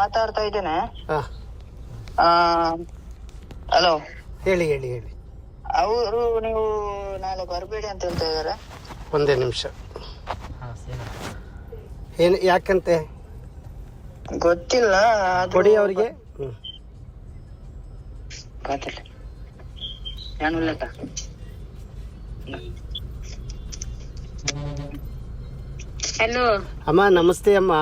ಮಾತಾಡ್ತಾ ಇದ್ದೇನೆ. ಹಾ. ಹಲೋ. ಹೇಳಿ ಹೇಳಿ ಹೇಳಿ. ಅವರು ನೀವು ನಾಳೆ ಬರಬೇಡಿ ಅಂತ ಹೇಳ್ತಾ ಇದ್ದಾರೆ. ಒಂದೇ ನಿಮಿಷ. ಏನು ಯಾಕಂತೆ? ಗೊತ್ತಿಲ್ಲ ಕೊಡಿ ಅವರಿಗೆ. ನಾನು ಹಲೋ ಅಮ್ಮ ನಮಸ್ತೆ ಅಮ್ಮ.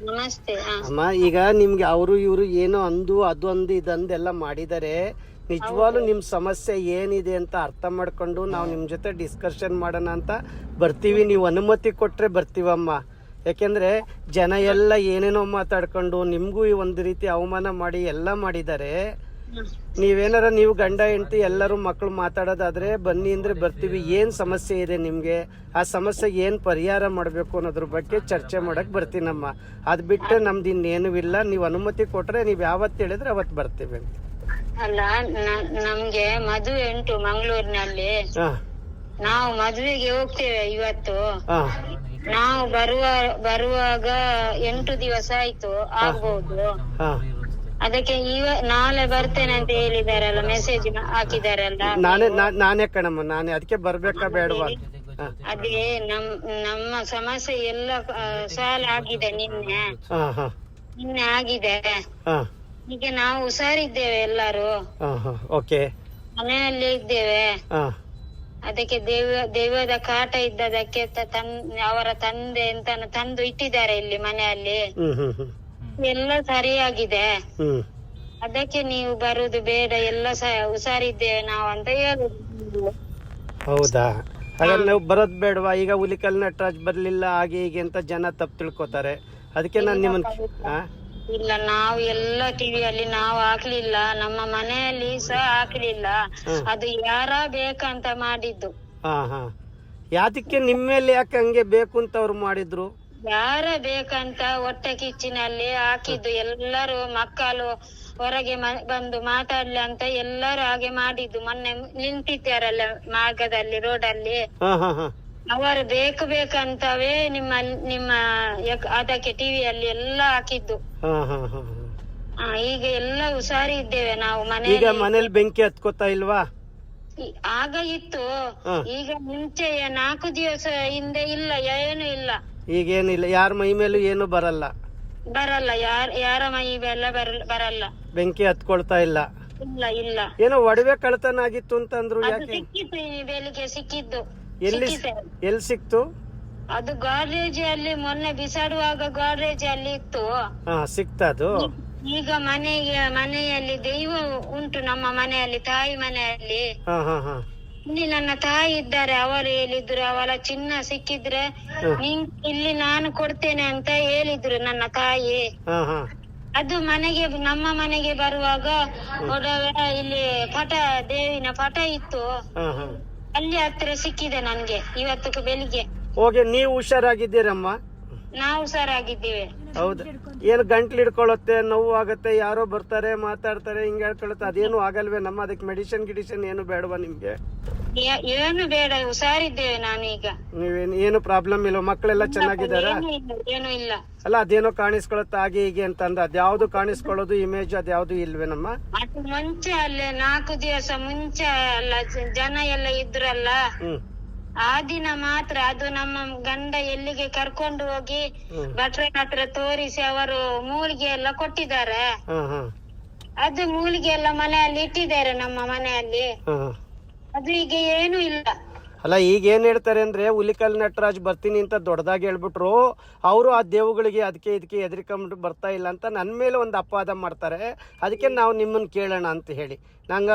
ನಮಸ್ತೆ ಅಮ್ಮ ಈಗ ನಿಮ್ಗೆ ಅವರು ಇವರು ಏನೋ ಅಂದು ಅದು ಅಂದು ಇದಂದೆಲ್ಲ ಮಾಡಿದ್ದಾರೆ ನಿಜವಾಗ್ಲು ನಿಮ್ ಸಮಸ್ಯೆ ಏನಿದೆ ಅಂತ ಅರ್ಥ ಮಾಡ್ಕೊಂಡು ನಾವು ನಿಮ್ ಜೊತೆ ಡಿಸ್ಕಷನ್ ಮಾಡೋಣ ಅಂತ ಬರ್ತೀವಿ. ನೀವು ಅನುಮತಿ ಕೊಟ್ರೆ ಬರ್ತೀವಮ್ಮ. ಯಾಕೆಂದ್ರೆ ಜನ ಎಲ್ಲ ಏನೇನೋ ಮಾತಾಡ್ಕೊಂಡು ನಿಮಗೂ ಈ ಒಂದು ರೀತಿ ಅವಮಾನ ಮಾಡಿ ಎಲ್ಲ ಮಾಡಿದ್ದಾರೆ ನೀವೇನಾರ ನೀವು ಗಂಡ ಹೆಂಡತಿ ಎಲ್ಲರೂ ಮಕ್ಕಳು ಮಾತಾಡೋದಾದ್ರೆ ಬನ್ನಿ ಅಂದ್ರೆ ಬರ್ತೀವಿ. ಏನ್ ಸಮಸ್ಯೆ ಇದೆ ನಿಮ್ಗೆ? ಆ ಸಮಸ್ಯೆ ಏನ್ ಪರಿಹಾರ ಮಾಡ್ಬೇಕು ಅನ್ನೋದ್ರ ಬಗ್ಗೆ ಚರ್ಚೆ ಮಾಡಕ್ ಬರ್ತೀನಮ್ಮ. ಅದ್ ಬಿಟ್ಟು ನಮ್ದು ಇನ್ನೇನು ಇಲ್ಲ. ನೀವು ಅನುಮತಿ ಕೊಟ್ರೆ ನೀವ್ ಯಾವತ್ ಹೇಳಿದ್ರೆ ಅವತ್ ಬರ್ತೀವಿ ಅಲ್ಲ ನಮ್ಗೆ ಮದುವೆ ಉಂಟು ಮಂಗಳೂರಿನಲ್ಲಿ. ನಾವು ಮದುವೆಗೆ ಹೋಗ್ತೇವೆ ಇವತ್ತು. ನಾವು ಬರುವ ಬರುವಾಗ ಎಂಟು ದಿವಸ ಆಯ್ತು ಆಗ್ಬಹುದು ಅದಕ್ಕೆ ಇವ ನಾಳೆ ಬರ್ತೇನೆ ಅಂತ ಹೇಳಿದಾರಲ್ಲ ಮೆಸೇಜ್ ಹಾಕಿದಾರಲ್ಲ. ನಾನೇ ನಾ- ನಾನೇ ಕಣಮ್ಮ ನಾನೇ ಅದಕ್ಕೆ ಬರ್ಬೇಕಾ ಬೇಡವಾ? ಹಾ. ಅದೇ ನಮ್ ನಮ್ಮ ಸಮಸ್ಯೆ ಎಲ್ಲ ಸಾಲ ಆಗಿದೆ ನಿನ್ನೆ. ಹಾ ಹಾ. ನಿನ್ನೆ ಆಗಿದೆ. ಹಾ. ಈಗ ನಾವು ಹುಷಾರಿದ್ದೇವೆ ಎಲ್ಲರೂ. ಹಾ ಹಾ. ಓಕೆ. ಮನೆಯಲ್ಲಿ ಇದ್ದೇವೆ. ಹಾ. ಅದಕ್ಕೆ ದೇವ ದೇವದ ಕಾಟ ಇದ್ದದಕ್ಕೆ ತ- ತನ್ ಅವರ ತಂದೆ ಅಂತ ತಂದು ಇಟ್ಟಿದ್ದಾರೆ ಇಲ್ಲಿ ಮನೆಯಲ್ಲಿ. ಹ್ಮ್ ಹ್ಮ್ ಹ್ಮ್. ಎಲ್ಲ ಸರಿಯಾಗಿದೆ. ಹ್ಮ್. ಅದಕ್ಕೆ ನೀವು ಬರುದು ಬೇಡ ಎಲ್ಲ ಸ ಹುಷಾರಿದ್ದೇವೆ ನಾವು ಅಂತ ಹೇಳುದು. ಹೌದಾ? ಹಾಗಾದ್ರೆ ನಾವು ಬರೋದ್ ಬೇಡವಾ? ಈಗ ಹುಲಿಕಲ್ ನಟರಾಜ್ ಬರ್ಲಿಲ್ಲ ಹಾಗೆ ಹೀಗೆ ಅಂತ ಜನ ತಪ್ಪು ತಿಳ್ಕೊತಾರೆ. ಅದಕ್ಕೆ ನಾನು ನಿಮ್ಮನ್ ಹಾ ಇಲ್ಲ ನಾವು ಎಲ್ಲ ಟಿವಿಯಲ್ಲಿ ನಾವು ಹಾಕ್ಲಿಲ್ಲ. ನಮ್ಮ ಮನೆಯಲ್ಲಿ ಸಹ ಹಾಕ್ಲಿಲ್ಲ. ಹ್ಮ್. ಅದು ಯಾರ ಬೇಕಂತ ಮಾಡಿದ್ದು. ಹಾ ಹಾ. ಯಾತಕ್ಕೆ ನಿಮ್ಮಲ್ಲಿ ಮೇಲೆ ಯಾಕೆ ಹಂಗೆ ಬೇಕು ಅಂತ ಅವ್ರು ಮಾಡಿದ್ರು? ಯಾರ ಬೇಕಂತ ಹೊಟ್ಟೆ ಕಿಚ್ಚಿನಲ್ಲಿ ಹಾಕಿದ್ದು ಎಲ್ಲರೂ ಮಕ್ಕಳು ಹೊರಗೆ ಬಂದು ಮಾತಾಡ್ಲಿ ಅಂತ ಎಲ್ಲರೂ ಹಾಗೆ ಮಾಡಿದ್ದು. ಮೊನ್ನೆ ನಿಂತಿದ್ದಾರಲ್ಲ ಮಾರ್ಗದಲ್ಲಿ ರೋಡಲ್ಲಿ ಅವರು ಬೇಕು ಬೇಕಂತವೇ ನಿಮ್ಮ ನಿಮ್ಮ ಅದಕ್ಕೆ ಟಿವಿಯಲ್ಲಿ ಎಲ್ಲ ಹಾಕಿದ್ದು. ಈಗ ಎಲ್ಲ ಹುಷಾರಿದ್ದೇವೆ ನಾವು ಮನೆಯಲ್ಲಿ. ಮನೇಲಿ ಬೆಂಕಿ ಹತ್ಕೋತಾ ಇಲ್ವಾ? ಆಗ ಇತ್ತು. ಈಗ ಮುಂಚೆ ನಾಲ್ಕು ದಿವಸ ಹಿಂದೆ ಇಲ್ಲ ಏನು ಇಲ್ಲ. ಈಗೇನಿಲ್ಲ ಯಾರ ಮೈ ಮೇಲೂ ಏನು ಬರಲ್ಲ. ಬರಲ್ಲ ಯಾರ ಯಾರ ಮೈ ಬೆಲ್ಲ ಬರಲ್ಲ. ಬೆಂಕಿ ಹತ್ಕೊಳ್ತಾ ಇಲ್ಲ. ಇಲ್ಲ ಇಲ್ಲ. ಏನೋ ಒಡವೆ ಕಳ್ತನ ಆಗಿತ್ತು ಅಂತಂದ್ರು ಯಾಕೆ? ಸಿಕ್ಕಿತ್ತು ಬೆಳಿಗ್ಗೆ ಸಿಕ್ಕಿದ್ದು. ಎಲ್ಲಿ ಎಲ್ಲಿ ಸಿಕ್ತು? ಅದು ಗಾರ್ಡೇಜ್ ಅಲ್ಲಿ ಮೊನ್ನೆ ಬಿಸಾಡುವಾಗ ಗಾರ್ರೇಜ್ ಅಲ್ಲಿ ಇತ್ತು. ಹಾ ಸಿಕ್ತದು ಈಗ ಮನೆಗೆ ಮನೆಯಲ್ಲಿ ದೈವ ಉಂಟು ನಮ್ಮ ಮನೆಯಲ್ಲಿ ತಾಯಿ ಮನೆಯಲ್ಲಿ. ಹಾ ಹಾ ಹಾ. ಇಲ್ಲಿ ನನ್ನ ತಾಯಿ ಇದ್ದಾರೆ. ಅವರು ಹೇಳಿದ್ರು ಅವಳ ಚಿನ್ನ ಸಿಕ್ಕಿದ್ರೆ ನಿನ್ ಇಲ್ಲಿ ನಾನು ಕೊಡ್ತೇನೆ ಅಂತ ಹೇಳಿದ್ರು ನನ್ನ ತಾಯಿ ಹಾ ಹಾ. ಅದು ಮನೆಗೆ ನಮ್ಮ ಮನೆಗೆ ಬರುವಾಗ ಒಡವೆ ಇಲ್ಲಿ ಪಟ ದೇವಿನ ಪಟ ಇತ್ತು. ಹಾ ಹಾ. ಅಲ್ಲಿ ಹತ್ರ ಸಿಕ್ಕಿದೆ ನನ್ಗೆ ಇವತ್ತು ಬೆಳಿಗ್ಗೆ. ಹೋಗಿ ನೀವು ಹುಷಾರಾಗಿದ್ದೀರಮ್ಮ? ನಾವು ಹುಷಾರಾಗಿದ್ದೇವೆ. ಹೌದು. ಏನು ಗಂಟ್ಲು ಹಿಡ್ಕೊಳ್ಳುತ್ತೆ ನೋವು ಆಗುತ್ತೆ ಯಾರೋ ಬರ್ತಾರೆ ಮಾತಾಡ್ತಾರೆ ಹಿಂಗ್ ಹೇಳ್ಕೊಳುತ್ತೆ ಅದೇನು ಆಗಲ್ವೇ ನಮ್ಮ ಅದಕ್ಕೆ ಮೆಡಿಸಿನ್ ಗಿಡಿಷನ್ ಏನು ಬೇಡವಾ ನಿಮ್ಗೆ? ಏನು ಬೇಡ ಹುಷಾರಿದ್ದೇವೆ ನಾನು ಈಗ ನೀವೇನು ಏನು ಪ್ರಾಬ್ಲಮ್ ಇಲ್ಲ ಮಕ್ಕಳೆಲ್ಲ ಚೆನ್ನಾಗಿದ್ದಾರಾ? ಏನು ಇಲ್ಲ ಏನು ಇಲ್ಲ. ಅಲ್ಲ ಅದೇನೋ ಕಾಣಿಸ್ಕೊಳತ್ತ ಹಾಗೆ ಹೀಗೆ ಅಂತಂದ ಅದ್ಯಾವ್ದು ಕಾಣಿಸ್ಕೊಳ್ಳೋದು ಇಮೇಜ್ ಅದ್ಯಾವ್ದು ಇಲ್ವೇ ನಮ್ಮ? ಮುಂಚೆ ಅಲ್ಲೇ ನಾಲ್ಕು ದಿವಸ ಮುಂಚೆ ಅಲ್ಲ ಜನ ಎಲ್ಲ ಇದ್ರಲ್ಲ ಹ್ಮ್. ಆ ದಿನ ಮಾತ್ರ ಅದು ನಮ್ಮ ಗಂಡ ಎಲ್ಲಿಗೆ ಕರ್ಕೊಂಡು ಹೋಗಿ. ಭಟ್ರನ ಹತ್ರ ತೋರಿಸಿ ಅವರು ಮೂಲಿಗೆ ಎಲ್ಲ ಕೊಟ್ಟಿದ್ದಾರೆ. ಅದು ಮೂಲಿಗೆ ಎಲ್ಲ ಮನೆಯಲ್ಲಿ ಇಟ್ಟಿದ್ದಾರೆ ನಮ್ಮ ಮನೆಯಲ್ಲಿ. ಅದು ಈಗ ಏನು ಇಲ್ಲ. ಅಲ್ಲ ಈಗ ಏನ್ ಹೇಳ್ತಾರೆ ಅಂದ್ರೆ ಹುಲಿಕಲ್ ನಟರಾಜ್ ಬರ್ತೀನಿ ಅಂತ ದೊಡ್ಡದಾಗಿ ಹೇಳ್ಬಿಟ್ರು. ಅವರು ಆ ದೇವುಗಳಿಗೆ ಅದಕ್ಕೆ ಇದಕ್ಕೆ ಎದ್ರಿಕೊಂಡ್ಬಿಟ್ಟು ಬರ್ತಾ ಇಲ್ಲ ಅಂತ ನನ್ನ ಮೇಲೆ ಒಂದು ಅಪವಾದ ಮಾಡ್ತಾರೆ. ಅದಕ್ಕೆ ನಾವು ನಿಮ್ಮನ್ನ ಕೇಳೋಣ ಅಂತ ಹೇಳಿ. ನಂಗ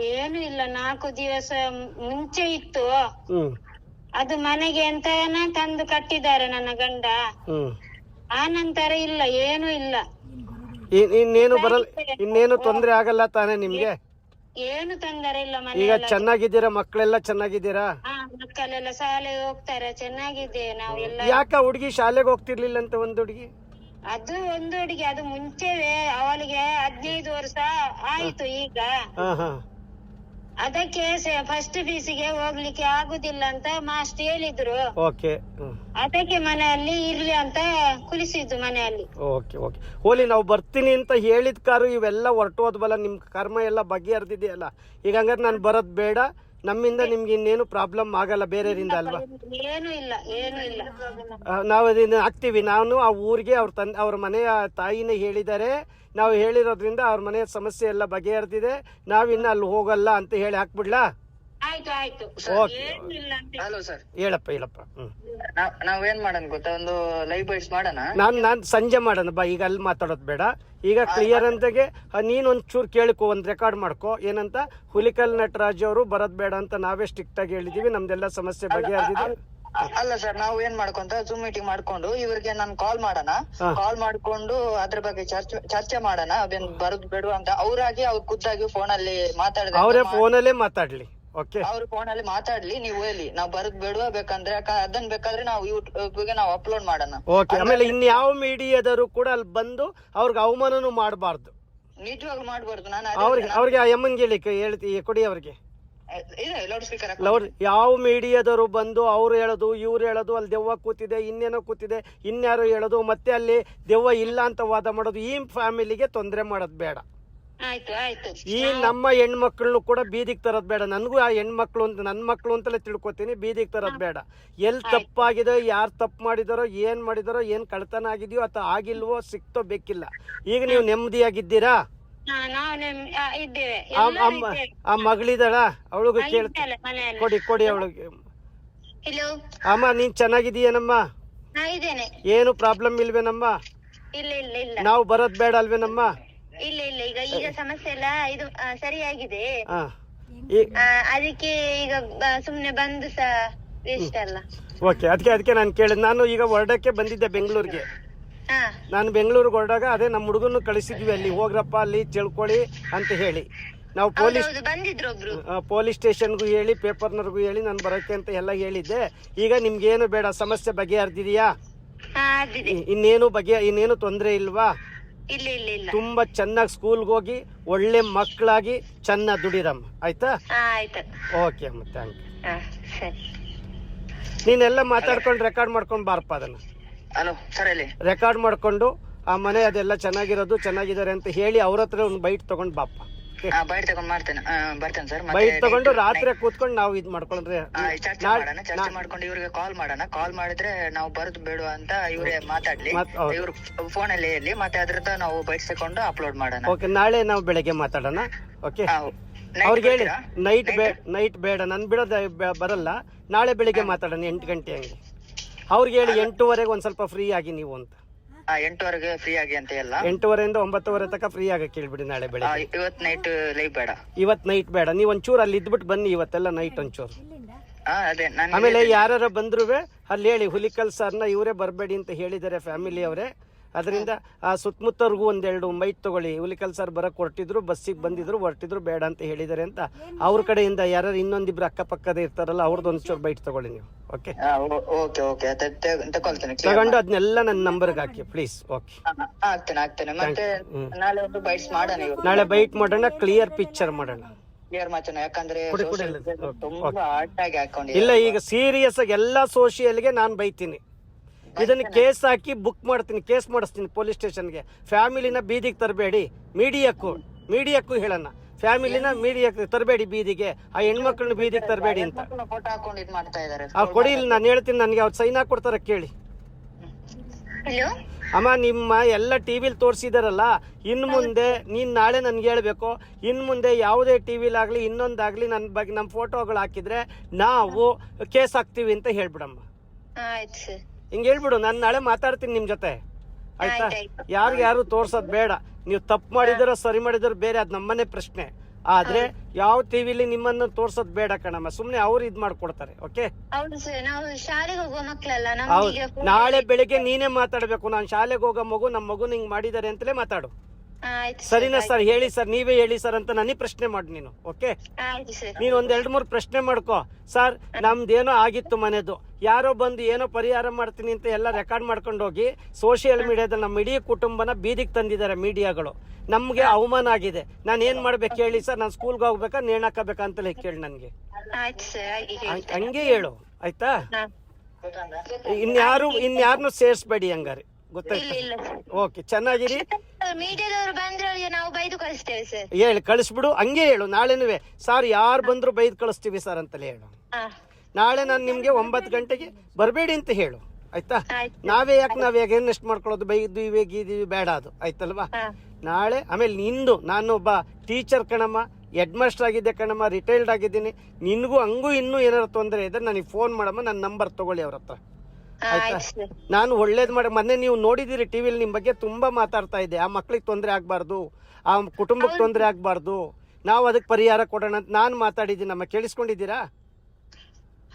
ಏನು ಇಲ್ಲ. ನಾಲ್ಕು ದಿವಸ ಮುಂಚೆ ಇತ್ತು. ಹ್ಮ್. ಅದು ಮನೆಗೆ ಅಂತ ತಂದು ಕಟ್ಟಿದ್ದಾರೆ ನನ್ನ ಗಂಡ. ಹ್ಮ್. ಆ ನಂತರ ಇಲ್ಲ ಏನು ಇಲ್ಲ. ಇನ್- ಇನ್ನೇನು ಬರಲ್ಲ ಇನ್ನೇನು ತೊಂದ್ರೆ ಆಗಲ್ಲ ತಾನೇ ನಿಮ್ಗೆ? ಏನು ತೊಂದರೆ ಇಲ್ಲ ಈಗ ಚೆನ್ನಾಗಿದ್ದೀರಾ? ಮಕ್ಕಳೆಲ್ಲ ಚೆನ್ನಾಗಿದ್ದೀರಾ? ಹಾ ಮಕ್ಕಳೆಲ್ಲ ಶಾಲೆಗೆ ಹೋಗ್ತಾರೆ ಚೆನ್ನಾಗಿದ್ದೇವೆ ನಾವು ಎಲ್ಲ ಯಾಕ ಹುಡುಗಿ ಶಾಲೆಗೆ ಹೋಗ್ತಿರ್ಲಿಲ್ಲ ಅಂತ ಒಂದ್ ಹುಡುಗಿ? ಅದು ಒಂದು ಹುಡುಗಿ ಅದು ಮುಂಚೆವೆ ಅವಳಿಗೆ ಹದಿನೈದು ವರ್ಷ ಆಯ್ತು ಈಗ. ಹಾ ಹಾ. ಅದಕ್ಕೆ ಫಸ್ಟ್ ಫೀಸಿಗೆ ಹೋಗ್ಲಿಕ್ಕೆ ಆಗುದಿಲ್ಲ ಅಂತ ಮಾಸ್ಟ್ ಹೇಳಿದ್ರು. ಓಕೆ ಅದಕ್ಕೆ ಮನೆಯಲ್ಲಿ ಇರ್ಲಿ ಅಂತ ಕುಲಿಸಿದ್ದು ಮನೆಯಲ್ಲಿ. Okay okay. ಹೋಲಿ ನಾವು ಬರ್ತೀನಿ ಅಂತ ಹೇಳಿದ ಕಾರು ಇವೆಲ್ಲ ಹೊರಟು ಹೋದ್ವಲ್ಲ ನಿಮ್ಮ ಕರ್ಮ ಎಲ್ಲ ಬಗೆಹರಿದಿದೆಯಲ್ಲ? ಈಗ ಹಂಗಾರೆ ನಾನು ಬರೋದು ಬೇಡ. ನಮ್ಮಿಂದ ನಿಮ್ಗೆ ಇನ್ನೇನು ಪ್ರಾಬ್ಲಮ್ ಆಗಲ್ಲ ಬೇರೆಯವರಿಂದ ಅಲ್ವಾ? ಏನು ಇಲ್ಲ ಏನು ಇಲ್ಲ. ನಾವು ಅದನ್ನ ಹಾಕ್ತೀವಿ. ನಾನು ಆ ಊರಿಗೆ ಅವ್ರ ತನ್ ಅವ್ರ ಮನೆಯ ತಾಯಿನೇ ಹೇಳಿದ್ದಾರೆ. ನಾವು ಹೇಳಿರೋದ್ರಿಂದ ಅವ್ರ ಮನೆಯ ಸಮಸ್ಯೆ ಎಲ್ಲ ಬಗೆಹರಿದಿದೆ. ನಾವಿನ್ನ ಅಲ್ಲಿ ಹೋಗಲ್ಲ ಅಂತ ಹೇಳಿ ಹಾಕ್ಬಿಡ್ಲಾ? ಆಯ್ತು ಆಯ್ತು ಓಕೆ ಏನು ಇಲ್ಲ ಅಂತ ಹಲೋ ಸರ್ ಹೇಳಪ್ಪ ಹೇಳಪ್ಪ. ನಾವೇನ್ ನಾವ್ ನಾವ್ ಮಾಡೋಣ ಗೊತ್ತಾ? ಒಂದು ಲೈವ್ ಬೈಟ್ಸ್ ಮಾಡೋಣ? ನಾನು ನಾನ್ ಸಂಜೆ ಮಾಡೋಣ. ಬಾ ಈಗ ಅಲ್ಲಿ ಮಾತಾಡೋದು ಬೇಡ. ಈಗ ಕ್ಲಿಯರ್ ಅಂತಾಗೆ ನೀನು ಒಂಚೂರು ಕೇಳ್ಕೊ ಒಂದು ರೆಕಾರ್ಡ್ ಮಾಡ್ಕೊ. ಏನಂತ? ಹುಲಿಕಲ್ ನಟರಾಜ್ ಅವರು ಬರೋದು ಬೇಡ ಅಂತ ನಾವೇ ಸ್ಟ್ರಿಕ್ಟ್ ಆಗಿ ಹೇಳಿದೀವಿ. ನಮ್ದೆಲ್ಲ ಸಮಸ್ಯೆ ಬಗೆಹರಿದಿದೆ. ಅಲ್ಲ ಸರ್ ನಾವು ಏನ್ ಮಾಡ್ಕೊಂತ ಜೂಮ್ ಮೀಟಿಂಗ್ ಮಾಡ್ಕೊಂಡು ಇವ್ರಿಗೆ ನಾನು ಕಾಲ್ ಮಾಡೋಣ. ಹಾ. ಕಾಲ್ ಮಾಡ್ಕೊಂಡು ಅದ್ರ ಬಗ್ಗೆ ಚರ್ಚೆ ಚರ್ಚೆ ಮಾಡೋಣ. ಅದೇನ್ ಬರದ್ ಬೇಡ ಅಂತ. ಅವ್ರಾಗಿ ಅವ್ರ ಖುದ್ದಾಗಿ ಫೋನ್ ಅಲ್ಲಿ ಮಾತಾಡಿದ್ರೆ ಅವರೇ ಫೋನಲ್ಲೇ ಮಾತಾಡ್ಲಿ. ಅವ್ರ ಫೋನ್ ಅಲ್ಲಿ ಮಾತಾಡ್ಲಿ ನೀವು ಹೇಳಿ. ನಾವ್ ಬರೋದ್ ಬಿಡುವ ಬೇಕಂದ್ರೆ ಅದನ್ನ ಅದನ್ ಬೇಕಾದ್ರೆ ನಾವು ಯೂಟ್ಯೂಬ್ಗೆ ನಾವು ಅಪ್ಲೋಡ್ ಮಾಡೋಣ. ಓಕೆ ಆಮೇಲೆ ಇನ್ಯಾವ ಮೀಡಿಯಾದವರು ಕೂಡ ಅಲ್ಲಿ ಬಂದು ಅವ್ರಿಗೆ ಅವಮಾನನು ಮಾಡಬಾರ್ದು. ನಿಜವಾಗ್ಲೂ ಮಾಡ್ಬಾರ್ದು. ನಾನು ಅವ್ರಿಗೆ ಅವ್ರಿಗೆ ಆ ಕ- ಹೇಳ್ತಿ ಕೊಡಿ ಅವ್ರಿಗೆ. ಲೌಡ್ ಯಾವ ಮೀಡಿಯಾದವರು ಬಂದು ಅವ್ರು ಹೇಳೋದು ಇವ್ರು ಹೇಳೋದು ಅಲ್ಲಿ ದೆವ್ವ ಕೂತಿದೆ ಇನ್ನೇನೋ ಕೂತಿದೆ ಇನ್ಯಾರೋ ಹೇಳೋದು ಮತ್ತೆ ಅಲ್ಲಿ ದೆವ್ವ ಇಲ್ಲ ಅಂತ ವಾದ ಮಾಡೋದು ಈ ಫ್ಯಾಮಿಲಿಗೆ ತೊಂದರೆ ಮಾಡೋದು ಬೇಡ. ಆಯ್ತು ಆಯ್ತು. ಈ ನಮ್ಮ ಹೆಣ್ಮಕ್ಳನ್ನು ಕೂಡ ಬೀದಿಗೆ ತರೋದು ಬೇಡ. ನನಗೂ ಆ ಹೆಣ್ಮಕ್ಳು ಅಂತ ನನ್ನ ಮಕ್ಳು ಅಂತಲೇ ತಿಳ್ಕೊತೀನಿ. ಬೀದಿಗೆ ತರೋದು ಬೇಡ. ಎಲ್ಲಿ ತಪ್ಪಾಗಿದೆ ಯಾರು ತಪ್ಪು ಮಾಡಿದಾರೋ ಏನು ಮಾಡಿದಾರೋ ಏನು ಕಳ್ತನ ಆಗಿದೆಯೋ ಅಥವಾ ಆಗಿಲ್ವೋ ಸಿಕ್ತೋ ಬೇಕಿಲ್ಲ. ಈಗ ನೀವು ನೆಮ್ಮದಿಯಾಗಿದ್ದೀರಾ? ಆ, ಮಗಳಿದಾಳ ಅವಳಿಗೂ ಆ, ಕೇಳ ಇದ್ದಾಳೆ ಮನೆಯಲ್ಲಿ. ಕೊಡಿ ಕೊಡಿ ಅವಳಿಗೆ ಅಮ್ಮ ನೀನ್ ಚೆನ್ನಾಗಿದೀಯನಮ್ಮ ಏನು ಪ್ರಾಬ್ಲಮ್ ಇಲ್ವೇನಮ್ಮ? ನಾವು ಬರೋದ್ ಬೇಡ ಅಲ್ವೇನಮ್ಮ? ಇಲ್ಲ ಇಲ್ಲ ಈಗ ಈಗ ಸಮಸ್ಯೆ ಎಲ್ಲ ಇದು ಆ, ಸರಿಯಾಗಿದೆ. ಹಾ ಈ- ಆ, ಅದಕ್ಕೆ ಈಗ ಬ- ಸುಮ್ನೆ ಬಂದು ಸಹ ವೇಸ್ಟ್ ಅಲ್ಲ. ಓಕೆ ಅದಕ್ಕೆ ಅದಕ್ಕೆ ನಾನು ಕೇಳಿದ್ ನಾನು ಈಗ ಹೊರಡಕ್ಕೆ ಬಂದಿದ್ದೆ ಬೆಂಗಳೂರಿಗೆ. ಹಾ. ನಾನು ಬೆಂಗಳೂರಿಗೆ ಹೊರಡಾಗ ಅದೇ ನಮ್ಮ ಹುಡುಗನ್ನು ಕಳಿಸಿದ್ವಿ ಅಲ್ಲಿ ಹೋಗ್ರಪ್ಪ ಅಲ್ಲಿ ತಿಳ್ಕೊಳ್ಳಿ ಅಂತ ಹೇಳಿ. ನಾವು ಪೊಲೀಸ್ ಹೌದೌದು ಬಂದಿದ್ರು ಒಬ್ರು. ಪೊಲೀಸ್ ಸ್ಟೇಷನ್ಗೂ ಹೇಳಿ ಪೇಪರ್ನವ್ರಿಗೂ ಹೇಳಿ ನಾನು ಬರೋಕ್ಕೆ ಅಂತ ಎಲ್ಲ ಹೇಳಿದ್ದೆ. ಈಗ ನಿಮ್ಗೇನು ಬೇಡ ಸಮಸ್ಯೆ ಬಗೆಹರಿದಿದೆಯಾ? ಹಾ ಅದಿದೆ ಇ- ಇನ್ನೇನು ಬಗೆ ಇನ್ನೇನು ತೊಂದರೆ ಇಲ್ವಾ? ಇಲ್ಲ ಇಲ್ಲ ಇಲ್ಲ. ತುಂಬಾ ಚೆನ್ನಾಗಿ ಸ್ಕೂಲ್ಗೆ ಹೋಗಿ ಒಳ್ಳೆ ಮಕ್ಕಳಾಗಿ ಚೆನ್ನಾಗಿ ದುಡಿರಮ್ಮ. ಆಯ್ತಾ? ಹಾ ಆಯ್ತು. ಓಕೆ ಅಮ್ಮ ಥ್ಯಾಂಕ್ ಯು ಹಾ ಸರಿ. ನೀನೆಲ್ಲ ಮಾತಾಡ್ಕೊಂಡು ರೆಕಾರ್ಡ್ ಮಾಡ್ಕೊಂಡು ಬಾರಪ್ಪ ಅದನ್ನ. ಹಲೋ ಸರ್ ಹೇಳಿ. ರೆಕಾರ್ಡ್ ಮಾಡ್ಕೊಂಡು ಆ ಮನೆ ಅದೆಲ್ಲ ಚೆನ್ನಾಗಿರೋದು ಚೆನ್ನಾಗಿದ್ದಾರೆ ಅಂತ ಹೇಳಿ ಅವ್ರ ಹತ್ರ ಒಂದು ಬೈಟ್ ತಗೊಂಡು ಬಾಪ್ಪ. ಬೈಟ್ ತಗೊಂಡ್ ಮಾಡ್ತೇನೆ. ಬರ್ತೇನೆ ಸರ್ ಬೈಟ್ ತಗೊಂಡು ರಾತ್ರಿ ಕೂತ್ಕೊಂಡು ನಾವು ಇದ್ ಮಾಡ್ಕೊಂಡ್ರೆ ಚರ್ಚೆ ಮಾಡೋಣ ಚರ್ಚೆ ಮಾಡ್ಕೊಂಡು ಇವ್ರಿಗೆ ಕಾಲ್ ಮಾಡೋಣ. ಕಾಲ್ ಮಾಡಿದ್ರೆ ನಾವು ಬರ್ದು ಬೇಡ ಅಂತ ಇವ್ರೇ ಮಾತಾಡ್ಲಿ. ಇವ್ರ ಫೋನ್ ಅಲ್ಲಿ ಹೇಳಿ ಮತ್ತೆ ಅದ್ರದ್ದು ನಾವು ಬೈಟ್ ತಗೊಂಡು ಅಪ್ಲೋಡ್ ಮಾಡೋಣ. ಓಕೆ ನಾಳೆ ನಾವು ಬೆಳಗ್ಗೆ ಮಾತಾಡೋಣ. ಓಕೆ ಅವ್ರಿಗೆ ಹೇಳಿ? ನೈಟ್ ಬೇ ನೈಟ್ ಬೇಡ ನನ್ ಬಿಡೋದ ಬರಲ್ಲ. ನಾಳೆ ಬೆಳಿಗ್ಗೆ ಮಾತಾಡೋಣ ಎಂಟು ಗಂಟೆ ಹಂಗೆ. ಅವ್ರಿಗೆ ಹೇಳಿ ಎಂಟೂವರೆಗೆ ಒಂದ್ ಸ್ವಲ್ಪ ಫ್ರೀ ಆಗಿ ನೀವು ಅಂತ. ಎಂಟುವರೆಗೆ ಫ್ರೀ ಆಗಿ ಅಂತ ಎಲ್ಲ. ಎಂಟೂವರೆಯಿಂದ ಒಂಬತ್ತುವರೆ ತನಕ ಫ್ರೀ ಆಗಕ್ಕೆ ಕೇಳ್ಬಿಡಿ ನಾಳೆ ಆ, ಬೆಳಿಗ್ಗೆ. ಇವತ್ ನೈಟ್ ಲೈವ್ ಬೇಡ. ಇವತ್ ನೈಟ್ ಬೇಡ. ನೀವು ಒಂಚೂರು ಅಲ್ಲಿ ಇದ್ಬಿಟ್ಟು ಬನ್ನಿ ಇವತ್ತೆಲ್ಲ ನೈಟ್ ಒಂಚೂರು. ಹಾ ಅದೇ ನಾನು ಆಮೇಲೆ ಯಾರು ಬಂದ್ರು ಅಲ್ಲಿ ಹೇಳಿ ಹುಲಿಕಲ್ ಸರ್ನ ಇವರೇ ಬರಬೇಡಿ ಅಂತ ಹೇಳಿದ್ದಾರೆ ಫ್ಯಾಮಿಲಿ ಅವರೇ. ಅದರಿಂದ ಆ ಸುತ್ತಮುತ್ತವ್ರಿಗೂ ಒಂದೆರಡು ಮೈಟ್ ತಗೊಳ್ಳಿ. ಹುಲಿಕಲ್ ಸರ್ ಬರಕ್ ಹೊರಟಿದ್ರು ಬಸ್ಸಿಗೆ ಬಂದಿದ್ರು ಹೊರಟಿದ್ರು ಬೇಡ ಅಂತ ಹೇಳಿದ್ದಾರೆ ಅಂತ ಅವ್ರ ಕಡೆಯಿಂದ ಯಾರು ಇನ್ನೊಂದಿಬ್ರು ಅಕ್ಕಪಕ್ಕದ ಇರ್ತಾರಲ್ಲ ಅವ್ರದ್ದು ಒಂಚೂರು ಬೈಟ್ ತಗೊಳ್ಳಿ ನೀವು. Okay okay. ಓಕೆ ತಗೊಂಡು ಅದನ್ನೆಲ್ಲ ನನ್ನ ನಂಬರ್ಗೆ ಹಾಕಿ ಪ್ಲೀಸ್ ಓಕೆ ನಾಳೆ ಬೈಟ್ ಮಾಡೋಣ ಕ್ಲಿಯರ್ ಪಿಕ್ಚರ್ ಮಾಡೋಣ ಯಾಕಂದ್ರೆ ಇಲ್ಲ ಈಗ ಸೀರಿಯಸ್ ಆಗಿ ಎಲ್ಲಾ ಸೋಷಿಯಲ್ಗೆ ನಾನು ಬೈತೀನಿ. ಇದನ್ನ ಕೇಸ್ ಹಾಕಿ ಬುಕ್ ಮಾಡ್ತೀನಿ ಕೇಸ್ ಮಾಡಿಸ್ತೀನಿ ಪೊಲೀಸ್ ಸ್ಟೇಷನ್ಗೆ ಫ್ಯಾಮಿಲಿನ ಬೀದಿಗೆ ತರಬೇಡಿ ಮೀಡಿಯಾಕ್ಕೂ ಮೀಡಿಯಾಕ್ಕೂ ಹೇಳೋಣ ಫ್ಯಾಮಿಲಿನ ಮೀಡಿಯಾ ತರಬೇಡಿ ಬೀದಿಗೆ ಆ ಹೆಣ್ಮಕ್ಳನ್ನ ಬೀದಿಗೆ ತರಬೇಡಿ ಅಂತ. ಆ ಕೊಡಿ ಇಲ್ಲಿ ನಾನು ಹೇಳ್ತೀನಿ ನನಗೆ ಅವ್ರು ಸೈನ್ ಕೊಡ್ತಾರೆ ಕೇಳಿ. ಅಮ್ಮ ನಿಮ್ಮ ಎಲ್ಲ ಟಿ ವಿಲಿ ತೋರಿಸಿದಾರಲ್ಲ ಇನ್ನು ಮುಂದೆ ನೀನು ನಾಳೆ ನನ್ಗೆ ಹೇಳ್ಬೇಕು ಇನ್ನು ಮುಂದೆ ಯಾವುದೇ ಟಿ ವಿಲಾಗಲಿ ಇನ್ನೊಂದಾಗಲಿ ನನ್ನ ಬಗ್ಗೆ ನಮ್ಮ ಫೋಟೋಗಳು ಹಾಕಿದ್ರೆ ನಾವು ಕೇಸ್ ಹಾಕ್ತೀವಿ ಅಂತ ಹೇಳ್ಬಿಡಮ್ಮ. ಹಿಂಗೆ ಹೇಳ್ಬಿಡು ನಾನು ನಾಳೆ ಮಾತಾಡ್ತೀನಿ ನಿಮ್ಮ ಜೊತೆ. ಆಯ್ತಾ. ಯಾರು ಯಾರು ತೋರ್ಸೋದು ಬೇಡ. ನೀವು ತಪ್ಪು ಮಾಡಿದಿರೋ ಸರಿ ಮಾಡಿದಿರೋ ಬೇರೆ ಅದು ನಮ್ಮನೆ ಪ್ರಶ್ನೆ. ಆದ್ರೆ ಯಾವ ಟಿವಿಲಿ ನಿಮ್ಮನ್ನ ತೋರ್ಸೋದ್ ಬೇಡ ಕಣಮ್ಮ. ಸುಮ್ನೆ ಅವ್ರು ಇದ್ ಮಾಡ್ಕೊಡ್ತಾರೆ ಓಕೆ? ನಾಳೆ ಬೆಳಿಗ್ಗೆ ನೀನೇ ಮಾತಾಡ್ಬೇಕು. ನಾನು ಶಾಲೆಗೆ ಹೋಗೋ ಮಗು ನಮ್ಮ ಮಗು ಹಿಂಗ್ ಮಾಡಿದಾರೆ ಅಂತಲೇ ಮಾತಾಡು. ಸರಿನಾ ಸರ್ ಹೇಳಿ ಸರ್ ನೀವೇ ಹೇಳಿ ಸರ್ ಅಂತ ನನಗೆ ಪ್ರಶ್ನೆ ಮಾಡಿ ನೀನು ಓಕೆ? ನೀನು ಒಂದ್ ಎರಡ್ ಮೂರು ಪ್ರಶ್ನೆ ಮಾಡ್ಕೋ. ಸರ್ ನಮ್ದೇನೋ ಆಗಿತ್ತು ಮನೆದು. ಯಾರೋ ಬಂದು ಏನೋ ಪರಿಹಾರ ಮಾಡ್ತೀನಿ ಅಂತ ಎಲ್ಲ ರೆಕಾರ್ಡ್ ಮಾಡ್ಕೊಂಡು ಹೋಗಿ ಸೋಷಿಯಲ್ ಮೀಡಿಯಾದಲ್ಲಿ ನಮ್ಮ ಇಡೀ ಕುಟುಂಬನ ಬೀದಿಗೆ ತಂದಿದ್ದಾರೆ ಮೀಡಿಯಾಗಳು. ನಮ್ಗೆ ಅವಮಾನ ಆಗಿದೆ. ನಾನು ಏನ್ ಮಾಡ್ಬೇಕು ಹೇಳಿ ಸರ್? ನಾನು ಸ್ಕೂಲ್ಗೆ ಹೋಗ್ಬೇಕಾ ನೇಣ್ ಅಂತ ಅಂತಲೇ ಕೇಳಿ ನನಗೆ. ಹಾಗೆ ಹೇಳು ಆಯ್ತಾ. ಇನ್ಯಾರು ಇನ್ಯಾರನ್ನು ಸೇರಿಸ್ಬೇಡಿ ಹಂಗಾರೆ. ಗೊತ್ತಾಯ್ತಾ? ಇಲ್ಲ ಸರ್ ಓಕೆ ಚೆನ್ನಾಗಿರಿ. ಮೀಡಿಯಾದವರು ಬಂದ್ರೆ ಅವ್ರಿಗೆ ನಾವು ಬೈದು ಕಳಿಸ್ತೇವೆ ಸರ್ ಹೇಳಿ ಕಳಿಸ್ಬಿಡು. ಹಂಗೆ ಹೇಳು ನಾಳೆನುವೆ ಸರ್ ಯಾರು ಬಂದ್ರು ಬೈದು ಕಳಿಸ್ತೀವಿ ಸರ್ ಅಂತಲೇ ಹೇಳು. ಹಾ. ನಾಳೆ ನಾನು ನಿಮಗೆ ಒಂಬತ್ತು ಗಂಟೆಗೆ ಬರಬೇಡಿ ಅಂತ ಹೇಳು. ಆಯ್ತಾ? ನಾವೇ ಯಾಕೆ ನಾವ್ ಯಾಕೆ ಎಷ್ಟು ಮಾಡ್ಕೊಳ್ಳೋದು? ಬೈದ್ವಿ ಗೀದಿವಿ ಬೇಡ ಅದು. ಆಯ್ತಲ್ವಾ? ನಾಳೆ ಆಮೇಲೆ ನಿಂದು ನಾನು ಒಬ್ಬ ಟೀಚರ್ ಕಣಮ್ಮ ಹೆಡ್ ಮಾಸ್ಟರ್ ಆಗಿದ್ದೆ ಕಣಮ್ಮ ರಿಟೈರ್ಡ್ ಆಗಿದ್ದೀನಿ. ನಿನ್ಗೂ ಹಂಗೂ ಇನ್ನೂ ಏನಾರು ತೊಂದರೆ ಇದ್ರೆ ನನಗೆ ಫೋನ್ ಮಾಡಮ್ಮ ನನ್ನ ನಂಬರ್ ತಗೊಳ್ಳಿ ಅವ್ರ ಹತ್ರ. ಆಯ್ತು? ನಾನು ಒಳ್ಳೇದು ಮಾಡಿ ಮೊನ್ನೆ ನೀವು ನೋಡಿದಿರಿ ಟಿವಿಲಿ ನಿಮ್ಮ ಬಗ್ಗೆ ತುಂಬಾ ಮಾತಾಡ್ತಾ ಇದ್ದೆ. ಆ ಮಕ್ಳಿಗೆ ತೊಂದರೆ ಆಗ್ಬಾರ್ದು ಆ ಕುಟುಂಬಕ್ಕೆ ತೊಂದರೆ ಆಗ್ಬಾರ್ದು ನಾವು ಅದಕ್ಕೆ ಪರಿಹಾರ ಕೊಡೋಣ ಅಂತ ನಾನು ಮಾತಾಡಿದ್ದೀನಿ. ನಮ್ಮ ಕೇಳಿಸ್ಕೊಂಡಿದ್ದೀರಾ?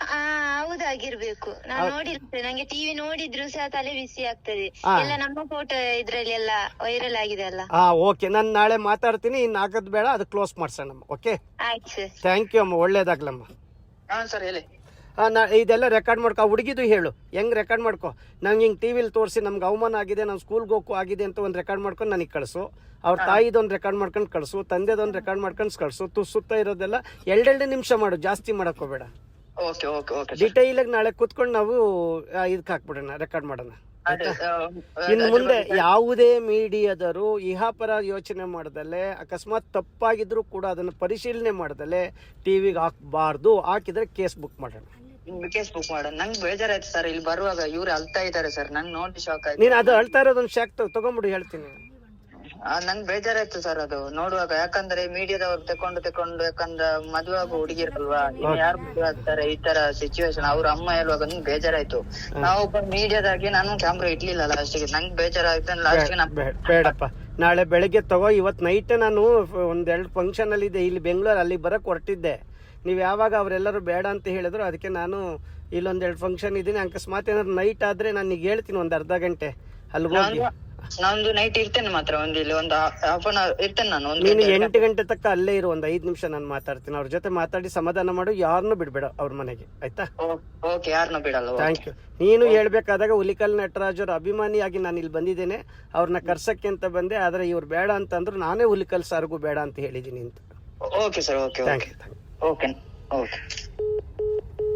ಹಾ ಹೌದಾಗಿರ್ಬೇಕು. ನಾನು ನೋಡಿರ್ತೇನೆ. ನಂಗೆ ಟಿವಿ ನೋಡಿದ್ರು ಸಹ ತಲೆ ಬಿಸಿ ಆಗ್ತದೆ. ಎಲ್ಲ ನಮ್ಮ ಫೋಟೋ ಇದ್ರಲ್ಲಿ ಎಲ್ಲ ವೈರಲ್ ಆಗಿದೆ ಅಲ್ಲ. ಹಾ ಓಕೆ. ನಾನು ನಾಳೆ ಮಾತಾಡ್ತೀನಿ. ಇನ್ನು ಆಗದ್ ಬೇಡ. ಅದು ಕ್ಲೋಸ್ ಮಾಡ್ಸೋಣ ಓಕೆ? ಆಯ್ತು ಸರ್. ಥ್ಯಾಂಕ್ ಯು ಅಮ್ಮ. ಒಳ್ಳೇದಾಗ್ಲಮ್ಮ. ಹಾ ಸರ್ ಹೇಳಿ. ನಾ ಇದೆಲ್ಲ ರೆಕಾರ್ಡ್ ಮಾಡ್ಕೊ ಹುಡುಗಿದು ಹೇಳು. ಹೆಂಗೆ ರೆಕಾರ್ಡ್ ಮಾಡ್ಕೊ? ನಂಗೆ ಹಿಂಗೆ ಟಿ ವಿಲಿ ತೋರಿಸಿ ನಮ್ಗೆ ಅವಮಾನ ಆಗಿದೆ ನಾವು ಸ್ಕೂಲ್ಗೆ ಹೋಗೋ ಆಗಿದೆ ಅಂತ ಒಂದು ರೆಕಾರ್ಡ್ ಮಾಡ್ಕೊಂಡು ನನಗೆ ಕಳಿಸು. ಅವ್ರ ತಾಯಿದೊಂದು ರೆಕಾರ್ಡ್ ಮಾಡ್ಕೊಂಡು ಕಳಿಸು ತಂದೆದೊಂದು ರೆಕಾರ್ಡ್ ಮಾಡ್ಕೊಂಡು ಕಳಿಸು. ತು ಸುತ್ತ ಇರೋದೆಲ್ಲ ಎರಡೆರಡು ನಿಮಿಷ ಮಾಡು ಜಾಸ್ತಿ ಮಾಡೋಕ್ಕೋಬೇಡ ಡಿಟೈಲ್ ಓಕೆ ಓಕೆ ಓಕೆ ಡಿಟೈಲಾಗಿ ನಾಳೆ ಕೂತ್ಕೊಂಡು ನಾವು ಇದಕ್ಕೆ ಹಾಕ್ಬಿಡೋಣ ರೆಕಾರ್ಡ್ ಮಾಡೋಣ. ಇನ್ನು ಮುಂದೆ ಯಾವುದೇ ಮೀಡಿಯಾದರು ಇಹಾಪರ ಯೋಚನೆ ಮಾಡದಲ್ಲೇ ಅಕಸ್ಮಾತ್ ತಪ್ಪಾಗಿದ್ರು ಕೂಡ ಅದನ್ನು ಪರಿಶೀಲನೆ ಮಾಡದಲ್ಲೇ ಟಿವಿಗೆ ಹಾಕಬಾರ್ದು ಹಾಕಿದ್ರೆ ಕೇಸ್ ಬುಕ್ ಮಾಡೋಣ. ಕೇಸ್ ಬುಕ್ ನಂಗ್ ನಂಗೆ ಬೇಜಾರಾಯ್ತು ಸರ್ ಇಲ್ಲಿ ಬರುವಾಗ ಇವ್ರು ಅಳ್ತಾ ಇದ್ದಾರೆ ಸರ್ ನಂಗೆ ನೋಡಿ ಶಾಕ್ ಆಯ್ತು. ನೀನು ಅದು ಅಳ್ತಾ ಇರೋದೊಂದು ಶಾಕ್ ತಗೊಂಬಿಡು ಹೇಳ್ತೀನಿ. ಆ, ನಂಗ್ ಬೇಜಾರಾಯ್ತು ಸರ್ ಅದು. ನೋಡುವಾಗ ಯಾಕಂದ್ರೆ ಮೀಡಿಯಾದವ್ರು ತಕೊಂಡು ತಕೊಂಡು ಯಾಕಂದ್ರೆ ಮದುವೆ ಆಗೋ ಹುಡುಗಿರಲ್ವಾ? ಯಾರು ಮದುವೆ ಆಗ್ತಾರೆ ಈ ತರ ಸಿಚುವೇಶನ್ ಅವ್ರ ಅಮ್ಮ ಹೇಳುವಾಗ ನಂಗ್ ಬೇಜಾರಾಯ್ತು. ನಾವೊಬ್ಬ ಮೀಡಿಯಾದಾಗಿ ನಾನು ಕ್ಯಾಮ್ರಾ ಇಡ್ಲಿಲ್ಲ ಲಾಸ್ಟಿಗೆ ನಂಗ್ ಬೇಜಾರಾಯ್ತು. ಲಾಸ್ಟಿಗೆ ನಮ್ ಬೇ- ಬೇಡಪ್ಪ. ನಾಳೆ ಬೆಳಗ್ಗೆ ತಗೋ ಇವತ್ತು ನೈಟ್ ನಾನು ಫ- ಒಂದೆರಡು ಫಂಕ್ಷನ್ ಅಲ್ಲಿ ಇದೆ. ಇಲ್ಲಿ ಬೆಂಗಳೂರು ಅಲ್ಲಿ ಬರಕ್ ಹೊರಟಿದ್ದೆ. ನೀವು ಯಾವಾಗ ಅವರೆಲ್ಲರೂ ಬೇಡ ಅಂತ ಹೇಳಿದ್ರು ಅದಕ್ಕೆ ನಾನು ಇಲ್ಲೊಂದೆರಡು ಫಂಕ್ಷನ್ ಇದ್ದೀನಿ. ಅಕಸ್ಮಾತ್ ಏನಾದ್ರು ನೈಟ್ ಆದ್ರೆ ನಾನು ಈಗ ಹೇಳ್ತೀನಿ ಒಂದು ಅರ್ಧ ಗಂಟೆ. ಅಲ್ಲಿ ಹೋಗಿ. ನಾನೊಂದು ನೈಟ್ ಇರ್ತೇನೆ ಮಾತ್ರ ಒಂದು ಇಲ್ಲಿ ಒಂದು ಹಾಫ್ ಅನ್ ಅವರ್ ಇರ್ತೇನೆ ನಾನು ಒಂದು ನೀನು ಎಂಟು ಗಂಟೆ ತಕ್ಕ ಅಲ್ಲೇ ಇರು ಒಂದು ಐದು ನಿಮಿಷ ನಾನು ಮಾತಾಡ್ತೀನಿ. ಅವ್ರ ಜೊತೆ ಮಾತಾಡಿ ಸಮಾಧಾನ ಮಾಡು ಯಾರನ್ನೂ ಬಿಡ್ಬೇಡ ಅವ್ರ ಮನೆಗೆ ಆಯ್ತಾ? ಓಕೆ ಯಾರನ್ನೂ ಬಿಡಲ್ಲ ಥ್ಯಾಂಕ್ ಯು ನೀನು ಹೇಳ್ಬೇಕಾದಾಗ ಹುಲಿಕಲ್ ನಟರಾಜ್ ಅವ್ರ ಅಭಿಮಾನಿಯಾಗಿ ನಾನು ಇಲ್ಲಿ ಬಂದಿದ್ದೇನೆ. ಅವ್ರನ್ನ ಕರ್ಸಕ್ಕೆ ಅಂತ ಬಂದೆ ಆದ್ರೆ ಇವ್ರು ಬೇಡ ಅಂತಂದ್ರು ನಾನೇ ಹುಲಿಕಲ್ ಸಾರ್ಗೂ ಬೇಡ ಅಂತ ಹೇಳಿದ್ದೀನಿ ಅಂತ. Okay sir okay thank you thank you okay okay